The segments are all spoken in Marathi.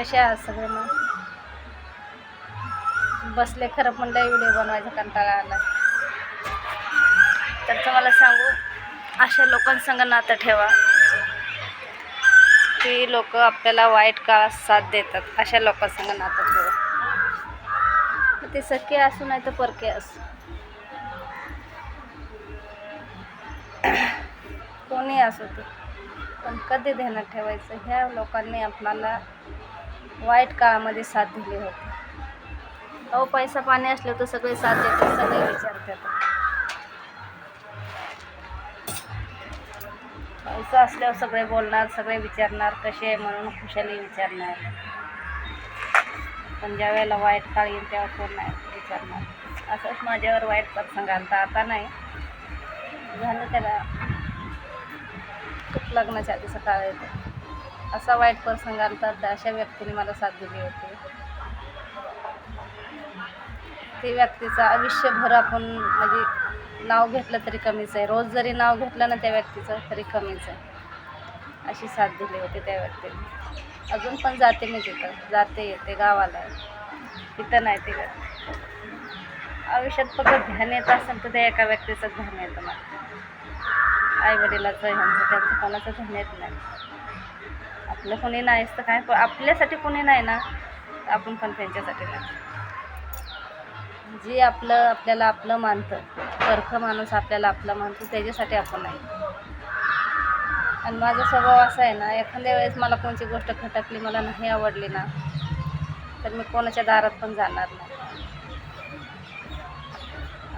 कसे आहात सगळे मग? बसले खरं पण लय व्हिडिओ बनवायचा कंटाळा आला तर तुम्हाला सांगू अशा लोकांसंग नातं ठेवा. ती लोक आपल्याला वाईट काळात साथ देतात. अशा लोकांसंग नातं ठेवा. मग ते सखे असू नाही तर परके असू. कोणी असो ते पण कधी ध्यानात ठेवायचं? ह्या लोकांनी आपल्याला वाईट काळामध्ये साथ दिली होती. अहो पैसा पाणी असलं तर सगळे साथ देतात सगळे विचारतात. पैसा असल्यावर सगळे बोलणार सगळे विचारणार कसे आहे म्हणून खुशाली विचारणार. पण ज्या वेळेला वाईट काळ येईल तेव्हा कोण नाही विचारणार. असंच माझ्यावर वाईट प्रसंग आणता आता नाही. झालं त्याला. खूप लग्नाच्या आधीचा काळ येतो. असा वाईट प्रसंग आलता तर अशा व्यक्तीने मला साथ दिली होती. ते व्यक्तीचं आयुष्यभर आपण म्हणजे नाव घेतलं तरी कमीच आहे. रोज जरी नाव घेतलं ना त्या व्यक्तीचं तरी कमीच आहे. अशी साथ दिली होती त्या व्यक्तीने. अजून पण जाते मी तिथं. जाते येते गावाला. तिथं नाही ते आयुष्यात फक्त ध्यान येत असेल तर त्या एका व्यक्तीचं ध्यान येतं मला. आईवडिलाचं ह्यांचं त्यांचं कोणाचं धन्यच येत नाही. आपलं कोणी नाहीच तर काय? आपल्यासाठी कोणी नाही ना? आपण पण त्यांच्यासाठी नाही. जे आपलं आपल्याला आपलं मानतं परखं माणूस आपल्याला आपलं मानतो त्याच्यासाठी आपण नाही. आणि माझा स्वभाव असा आहे ना एखाद्या वेळेस मला कोणती गोष्ट खटकली मला नाही आवडली ना तर मी कोणाच्या दारात पण जाणार नाही.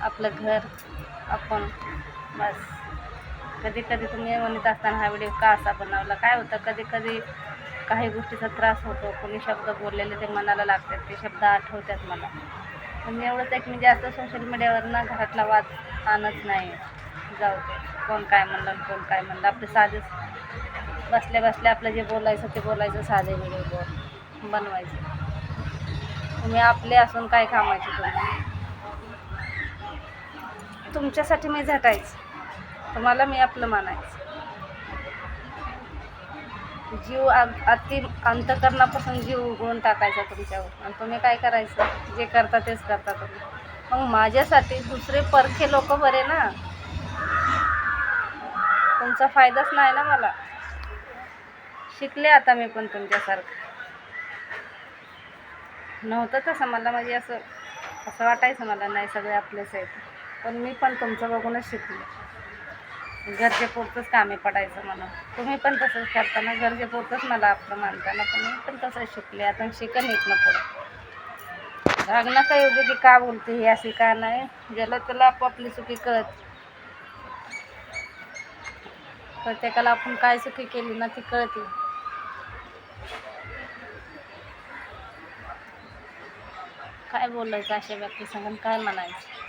आपलं घर आपण बस. कधी कधी तुम्ही म्हणत असताना हा व्हिडिओ का असा बनवला? काय होतं? कधी कधी काही गोष्टीचा त्रास होतो. कोणी शब्द बोललेले ते मनाला लागतात. ते शब्द आठवतात मला. पण एवढंच एक मी जास्त सोशल मीडियावर ना घरातला वाद आणत नाही. जाऊ दे. कोण काय म्हणलं कोण काय म्हणलं? आपले साधेच बसल्या बसल्या आपलं जे बोलायचं ते बोलायचं साधे व्हिडिओ बोल बनवायचं. तुम्ही आपले असून काय कामायचे तुम्ही तुमच्यासाठी मी झटायचं. तुम्हाला मी आपलं मानायचं. जीव अति अंतकरणापासून जीव उघडून टाकायचा तुमच्यावर. आणि तुम्ही काय करायचं? जे करता तेच करता तुम्ही. मग माझ्यासाठी दुसरे परखे लोक बरे ना? तुमचा फायदाच नाही ना मला. शिकले आता मी पण तुमच्यासारखं. नव्हतं तसं. मला म्हणजे असं असं वाटायचं मला नाही सगळे आपलेच आहेत. पण मी पण तुमचं बघूनच शिकले. गरजेपुरतंच कामी पडायचं मला तुम्ही पण तसंच करताना गरजेपुरतंच मला आपलं मानताना पण मी पण तसंच शिकले आता शिकन येत ना पुढं. राग नका येऊ दे की का बोलते हे अशी का नाही ज्याला त्याला आपापली चुकी कळत. प्रत्येकाला आपण काय चुकी केली ना ती कळते. काय बोलायचं अशा व्यक्ती सांगून काय म्हणायचं?